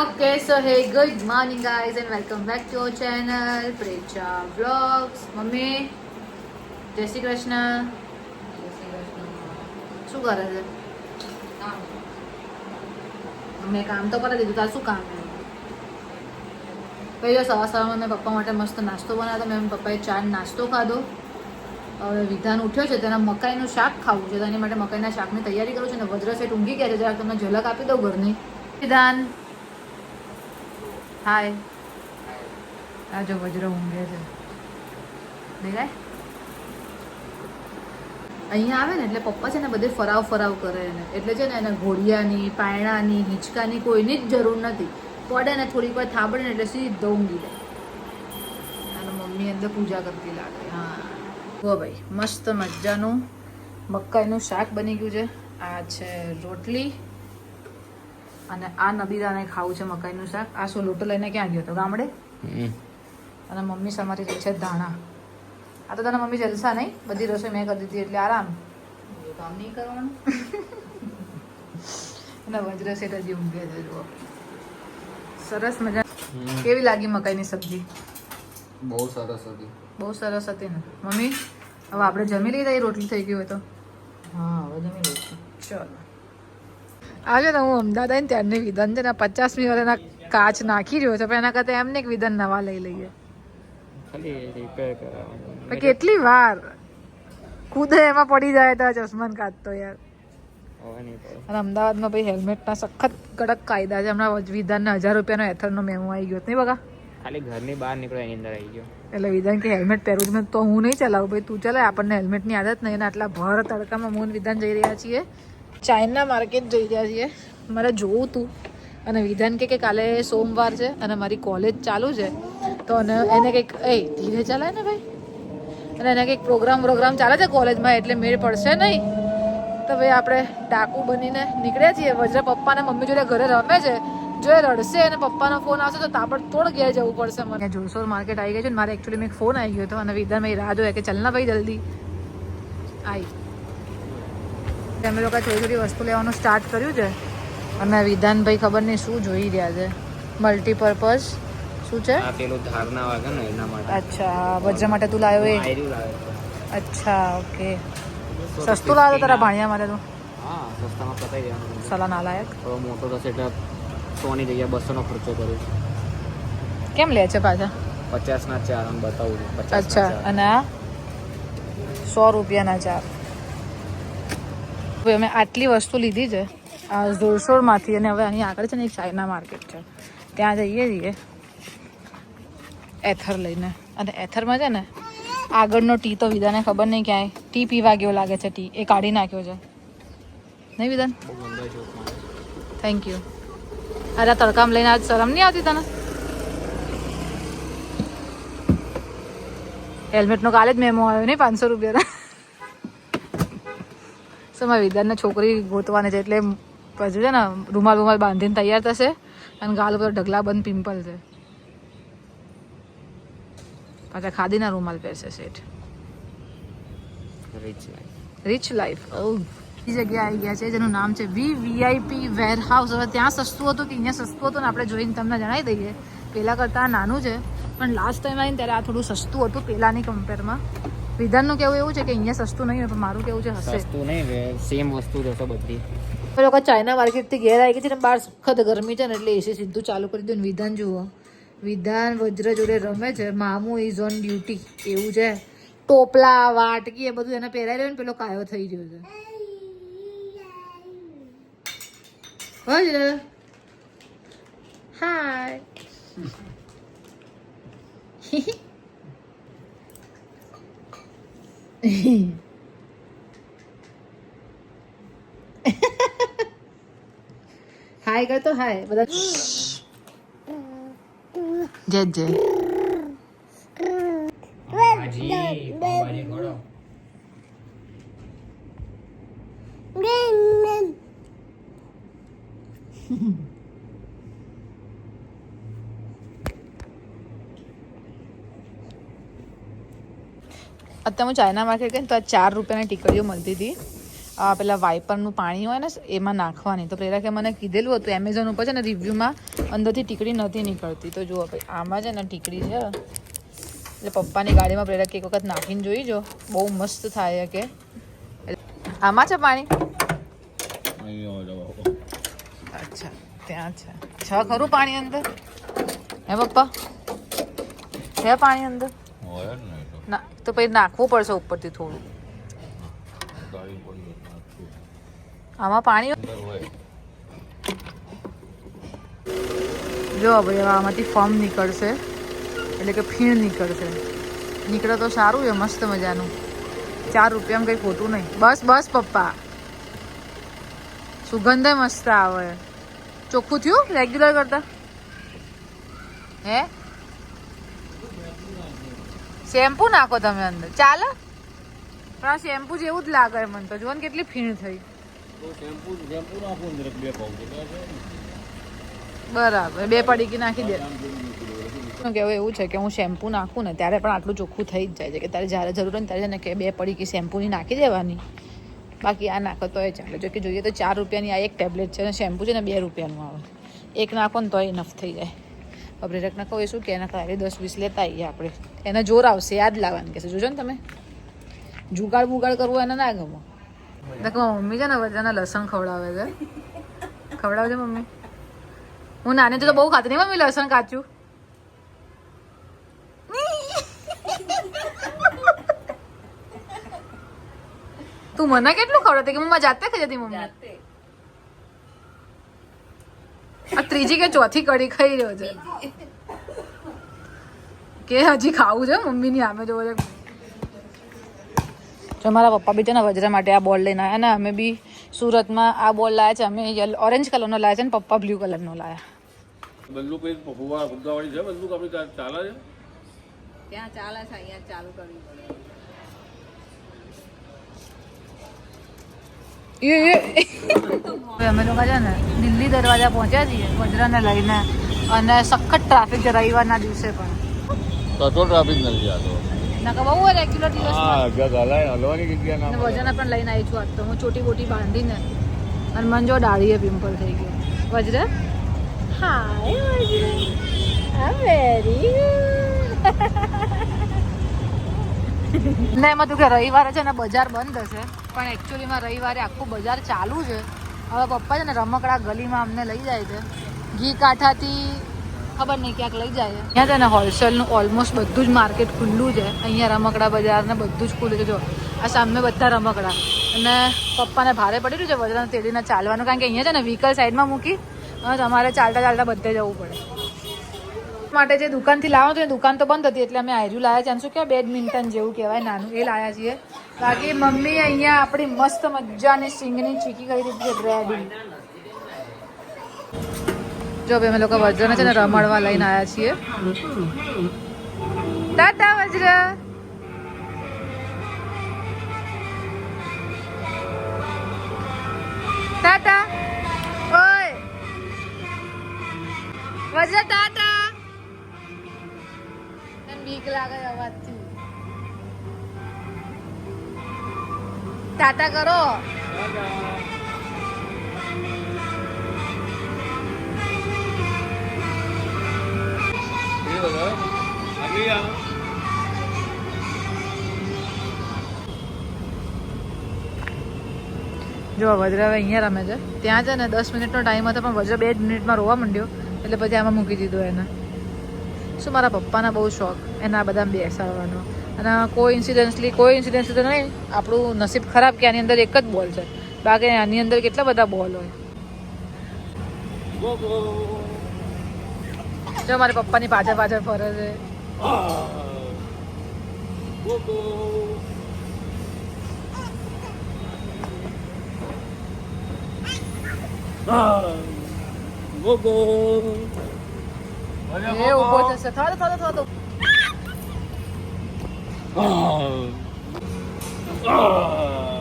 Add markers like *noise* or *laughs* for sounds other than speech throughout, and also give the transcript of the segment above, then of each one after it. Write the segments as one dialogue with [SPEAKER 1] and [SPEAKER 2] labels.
[SPEAKER 1] Okay so hey good morning guys and welcome back to our channel Precha vlogs mummy Jai Shri Krishna શું કરે છે? મેં કામ તો કરી દીધું. તાર શું કામ પહેલો સવાર સવારમાં મેં પપ્પા માટે મસ્ત નાસ્તો બનાવ્યો મેં પપ્પાએ ચા ને નાસ્તો ખાધો. હવે વિધાન ઉઠ્યો છે તેના મકાઈનું શાક ખાવું છે. તેની માટે મકાઈના શાકની તૈયારી કરું છું ને વજ્ર સેટ ઊંઘી ગયા છે જરાક તમને ઝલક આપી દઉં ઘરની. વિધાન. હાય આ જો વજ્ર ઊંઘે છે. દેખાય? અહીંયા આવે ને એટલે પપ્પા છે ને બધે ફરાવ ફરાવ કરે એને એટલે છે ને એને ઘોડિયાની, પાયણાની, હિંચકાની કોઈની જ જરૂર નથી. પડે ને થોડીક વાર થાબડે એટલે સીધો ઊંઘી જાય. અને મમ્મી અંદર પૂજા કરતી લાગે. હા. હો ભાઈ, મસ્ત મજાનું મકાઈનું શાક બની ગયું છે. આ છે રોટલી. અને આ નદીદાને ખાવું છે મકાઈનું શાક. આ શું લોટો લઈને ક્યાં ગયો હતો ગામડે? અને મમ્મી સમારી રહી છે ધાણા. આ તો તને મમ્મી જલસા નહીં? બધી રસોઈ મેં કરી દીધી એટલે આરામ. કામ નહીં કરવાનું? *laughs* અને વજ્ર સેટ હજી ઊંઘે છે જુઓ. સરસ મજા. કેવી લાગી મકાઈની સબ્જી?
[SPEAKER 2] બહુ સરસ હતી.
[SPEAKER 1] બહુ સરસ હતી ને. મમ્મી હવે આપણે જમી લઈએ રોટલી થઈ ગઈ હોય તો?
[SPEAKER 2] હા હવે જમી લઈશું.
[SPEAKER 1] ચલો. આજે ને હું અમદાવાદ આવીને ત્યારની વિધાન છે ને પચાસમી વાળાના કાચ નાખી રહ્યો છે પણ એના કરતાં એમને એક વિધાન નવા લઈ લઈએ. કેટલી વાર? ખુદ એમાં પડી જાય તો ચશ્માન કાઢતો યાર. અને અમદાવાદમાં ભાઈ હેલ્મેટના સખત કડક કાયદા છે હમણાં વિધાનને હજાર રૂપિયાનો એથરનો મેમો આવી ગયો નહીં બગા
[SPEAKER 2] ખાલી ઘરની બહાર નીકળો એની અંદર આવી ગયો.
[SPEAKER 1] એટલે વિધાન કે હેલ્મેટ પહેરું મેં તો હું નહીં ચલાવું ભાઈ તું ચલાય આપણને હેલ્મેટની આદત નહીં અને આટલા ભર તડકામાં મૂન વિધાન જઈ રહ્યા છીએ. ચાઇના માર્કેટ જઈ રહ્યા છીએ. મારે જોવું તું. અને વિધાન કે કાલે સોમવાર છે અને મારી કોલેજ ચાલુ છે. તો અને એને કંઈક, એ, ધીરે ચાલે ને ભાઈ? અને એને કંઈક પ્રોગ્રામ પ્રોગ્રામ ચાલે છે કોલેજમાં એટલે મેળ પડશે નહીં? તો ભાઈ આપણે ડાકુ બનીને નીકળ્યા છીએ. વજ્ર પપ્પા ને મમ્મી જોડે ઘરે રમે છે. જો એ રડશે અને પપ્પાનો ફોન આવશે તો તાબડતોડ ઘેર જવું પડશે મને. જોરસોર માર્કેટ આવી ગયું છે મારે એકચ્યુઅલી મેં ફોન આવી ગયો હતો અને વિધાન ભાઈ રાહ જોયા કે ચાલના ભાઈ જલ્દી. આવી અમે લોકો થોડી થોડી વસ્તુ લેવાનું સ્ટાર્ટ કર્યું છે. અને વિધાનભાઈ ખબર નહીં શું જોઈ રહ્યા છે. મલ્ટીપર્પઝ શું છે?
[SPEAKER 2] પેલું ધારના વાગે ને એના માટે.
[SPEAKER 1] અચ્છા વજ્ર માટે તું લાવ્યો એ અચ્છા ઓકે. સસ્તું લાવ્યો તારા ભાણિયા માટે તું.
[SPEAKER 2] હા સસ્તામાં પતાવી દેવાનું.
[SPEAKER 1] સલા ના લાયક.
[SPEAKER 2] હવે મોટો થશે એટલે સોની જગ્યાએ બસોનો ખર્ચો કરું
[SPEAKER 1] કેમ લે છે પાછા?
[SPEAKER 2] પચાસના ચાર આમ બતાવું પચાસ
[SPEAKER 1] અચ્છા અને આ? સો રૂપિયાના ચાર. હવે અમે આટલી વસ્તુ લીધી છે આ જોરશોરમાંથી અને હવે અહીં આગળ છે ને એક ચાઇના માર્કેટ છે. ત્યાં જઈએ છીએ એથર લઈને. અને એથરમાં છે ને આગળનો ટી તો વિધાને ખબર નહીં ક્યાંય ટી પીવા ગયો લાગે છે ટી. એ કાઢી નાખ્યો છે. નહીં વિધાન? થેન્ક યુ અરે આ તડકામાં લઈને આજ શરમ નહીં આવતી તને? હેલ્મેટનો કાલે જ મેમો આવ્યો નહીં પાંચસો રૂપિયાના. સમય વિદ્યાને છોકરી ગોતવાની છે એટલે પછી છે ને રૂમાલ રૂમાલ બાંધીને તૈયાર થશે અને ગાલ ઉપર ઢગલા બંધ પિમ્પલ છે. પાછા ખાદીના રૂમાલ પહેરશે શેઠ.
[SPEAKER 2] રીચ લાઈફ
[SPEAKER 1] રિચ લાઈફ ઓ. એ જગ્યા આવી ગયા છે જેનું નામ છે વી વીઆઈપી વેર હાઉસ હવે ત્યાં સસ્તું હતું કે અહીંયા સસ્તું હતું ને આપણે જોઈને તમને જણાવી દઈએ. પહેલાં કરતાં નાનું છે. પણ લાસ્ટ ટાઈમ આવીને ત્યારે આ થોડું સસ્તું હતું પહેલાંની કમ્પેરમાં વિધાનનું કેવું એવું છે કે અહીંયા સસ્તું નહીં પણ મારું કેવું છે હશે.
[SPEAKER 2] સસ્તું નહીં સેમ વસ્તુ જશે બધી.
[SPEAKER 1] એ લોકો ચાઇના માર્કેટથી ઘેર આવી ગયા છે ને બહાર સખત ગરમી છે ને એટલે એસી સીધું ચાલુ કરી દઉં વિધાન જુઓ. વિધાન વજ્ર જોડે રમે છે મામુ ઇઝ ઓન ડ્યુટી એવું છે. ટોપલા વાટકી એ બધું એને પહેરાઈ રહ્યું ને પેલો કાયો થઈ ગયો છે. વજ્ર હાય *laughs* હાય કરતો હાય બધા જય જય. અત્યારે હું ચાઇના માર્કેટ ગઈ તો આ ચાર રૂપિયાની ટીકડીઓ મળતી હતી. પેલા વાઇપરનું પાણી હોય ને, એમાં નાખવાની. તો પ્રેરકે મને કીધેલું હતું એમેઝોન ઉપર છે ને, રિવ્યૂમાં અંદરથી ટીકડી નથી નીકળતી. તો જુઓ ભાઈ, આમાં છે ને ટીકડી છે. એટલે પપ્પાની ગાડીમાં પ્રેરક એક વખત નાખીને જોઈ જો. બહુ મસ્ત થાય કે. આમાં છે પાણી? અચ્છા, ત્યાં છે. છ ખરું પાણી અંદર? હે પપ્પા? છે પાણી અંદર? તો પછી નાખવું પડશે ઉપરથી થોડું. આમાં પાણી જો ભાઈ હવે આમાંથી ફોર્મ નીકળશે. એટલે કે ફીણ નીકળશે. નીકળે તો સારું છે મસ્ત મજાનું. ચાર રૂપિયામાં કંઈ ખોટું નહીં. બસ બસ પપ્પા. સુગંધે મસ્ત આવે. ચોખ્ખું થયું? રેગ્યુલર કરતા? હે? શેમ્પુ નાખો તમે અંદર. ચાલે. પણ આ શેમ્પુ જેવું જ લાગે મને તો. જુઓ ને કેટલી ફીણ થઈ. બરાબર. બે પડીકી નાખી દે. શું કહેવું એવું છે કે હું શેમ્પુ નાખું ને ત્યારે પણ આટલું ચોખ્ખું થઈ જ જાય છે કે તારે જ્યારે જરૂર હોય ને ત્યારે કે બે પડીકી શેમ્પૂની નાખી દેવાની. બાકી આ નાખો તોય ચાલે. જો કે જોઈએ તો ચાર રૂપિયાની આ એક ટેબ્લેટ છે અને શેમ્પુ છે ને બે રૂપિયાનું આવે. એક નાખો ને તોય ઇનફ થઈ જાય. પ્રેરકને કહું શું કે, એના કાર્ય દસ વીસ લેતા આવીએ આપણે. એને જોર આવશે, યાદ લાવવાની કહેશે જોજો ને તમે. જુગાડ બુગાડ કરવું એને ના ગમો. દેખો મમ્મી છે ને બધાને લસણ ખવડાવે છે. ખવડાવજે મમ્મી. હું નાની તો બહુ ખાતી નહીં મમ્મી, લસણ કાચું. તું મને કેટલું ખવડાવતી? કે મમ્મી જાતે ખાઈ જતી, મમ્મી આ ત્રીજી કે ચોથી કડી ખાઈ રહ્યો છે? કે હજી ખાવું છે? મમ્મીની આમે જોવો છે. જો મારા પપ્પા બી છે ને વજરા માટે આ બોલ લઈને આવ્યા ને અમે બી સુરતમાં આ બોલ લાયા છે અમે યલો ઓરેન્જ કલરનો લાયા છે ને પપ્પા બ્લુ કલરનો લાયા.
[SPEAKER 3] બંદૂક કઈ ફુવા ફુગાવાળી છે? બંદૂક આપણી ચાલે છે?
[SPEAKER 4] ત્યાં ચાલે છે અહીંયા ચાલુ કરવી પડે
[SPEAKER 1] એ એ હવે અમે લોકો છે ને દિલ્હી દરવાજા પહોંચ્યા છીએ વજરાને લઈને. અને સખત ટ્રાફિક છે રવિવારના દિવસે પણ.
[SPEAKER 3] તો ટ્રાફિક નથી આતો
[SPEAKER 1] નકા બહુ રેગ્યુલર દિવસ
[SPEAKER 3] હા જગ્યા હલવાની જગ્યા ના
[SPEAKER 1] અને વજન પણ લઈને આવી છું આજ તો. હું ચોટી બોટી બાંધીને. અને મન જો દાઢીએ પિમ્પલ થઈ ગયો. વજ્ર? હાય વજ્ર. આ વેરી ને એમાં તું કે રવિવારે છે ને બજાર બંધ હશે. પણ એકચ્યુઅલીમાં રવિવારે આખું બજાર ચાલુ છે. હવે પપ્પા છે ને રમકડા ગલીમાં અમને લઈ જાય છે. ઘી કાંઠાથી ખબર નહીં ક્યાંક લઈ જાય અહીંયા છે ને હોલસેલનું ઓલમોસ્ટ બધું જ માર્કેટ ખુલ્લું છે. અહીંયા રમકડા બજાર ને બધું જ ખુલ્લું છે. જો, આ સામે બધા રમકડા. અને પપ્પાને ભારે પડી રહ્યું છે વજન, તેડીને ચાલવાનું. કારણ કે અહીંયા છે ને વ્હીકલ સાઈડમાં મૂકી, અને તમારે ચાલતા ચાલતા બધે જવું પડે. માટે જે દુકાનથી લાવો તો એ દુકાન તો બંધ હતી એટલે અમે આયરું લાયા છે અને શું કહેવાય બેડમિન્ટન જેવું કહેવાય, નાનું, એ લાયા છીએ. બાકી મમ્મી અહીંયા આપણી મસ્ત મજાની સિંગની ચીકી કરી દીધી છે રેડી જો અમે લોકો વજ્રને છે ને રમાડવા લઈને આવ્યા છીએ. ટાટા વજ્ર. ટાટા ઓય. વજ્ર તને બીક લાગે અવાજથી. ટાટા કરો. જો વજ્ર અહીંયા રમે છે. ત્યાં છે ને દસ મિનિટનો ટાઈમ હતો પણ વજ્ર બે મિનિટમાં રોવા માંડ્યો. એટલે પછી આમાં મૂકી દીધો એને. શું મારા પપ્પાના બહુ શોખ, એના બધા બેસાડવાનો અને કોઈ ઇન્સિડન્સલી કોઈ ઇન્સિડન્સલી તો નહીં, આપણું નસીબ ખરાબ કે આની અંદર એક જ બોલ છે બાકી આની અંદર કેટલા બધા બોલ હોય. જો મારા પપ્પાની પાછળ પાછળ ફરે છે
[SPEAKER 3] ગો. અરે
[SPEAKER 1] એ ઊભો થશે
[SPEAKER 3] આ. આ.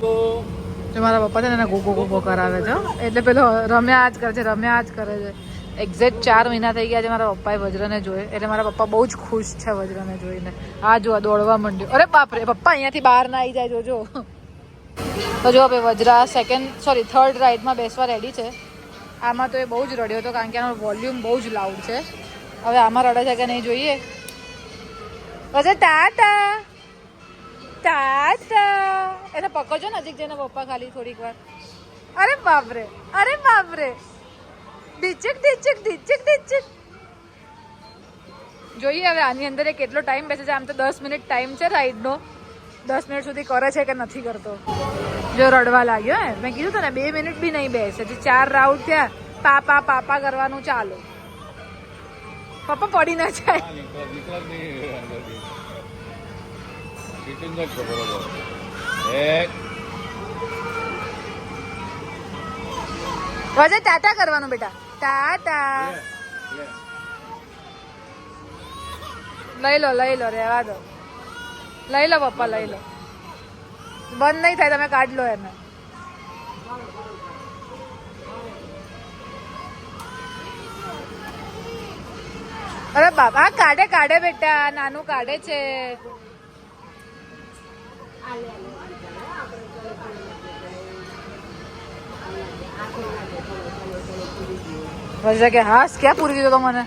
[SPEAKER 3] ગો.
[SPEAKER 1] જો મારા પપ્પા છે ને ગોગો ગોગો કરાવે છે એટલે પેલો રમ્યા જ કરે છે, રમ્યા જ કરે છે એક્ઝેક્ટ ચાર મહિના થઈ ગયા છે મારા પપ્પાએ વજ્રને જોયે એટલે મારા પપ્પા બહુ જ ખુશ છે વજ્રને જોઈને આ જો દોડવા માંડ્યો અરે બાપરે પપ્પા અહીંયાથી બહાર ના આવી જાય, જોજો તો જો હવે વજ્રા સેકન્ડ સોરી થર્ડ રાઇડમાં બેસવા રેડી છે આમાં તો એ બહુ જ રડ્યો હતો કારણ કે આનો વોલ્યુમ બહુ જ લાઉડ છે. હવે આમાં રડે છે કે નહીં જોઈએ? પછી ટાટા! ટાટા! એને પકડજો નજીક જઈને પપ્પા ખાલી થોડીક વાર. અરે બાપરે! અરે બાપરે! ડીચક ડીચક ડીચક ડીચક જોઈએ હવે આની અંદર એ કેટલો ટાઈમ બેસે છે. આમ તો દસ મિનિટ ટાઈમ છે રાઈડનો. દસ મિનિટ સુધી કરે છે કે નથી કરતો? જો રડવા લાગ્યો હે મેં કીધું તને બે મિનિટ બી નહીં બેસે. જે ચાર રાઉન્ડ થયા પાપા પાપા કરવાનું ચાલુ. પપ્પા પડી ના જાય. વજે ટાટા કરવાનું બેટા. ટાટા. લઈ લો લઈ લો રેવા દો. લઈ લો પપ્પા લઈ લો. બંધ નહીં થાય, તમે કાઢ લો એને. અરે બાબા કાઢે કાઢે બેટા, નાનું કાઢે છે. કે હાસ, ક્યાં પૂરી દીધો તો મને?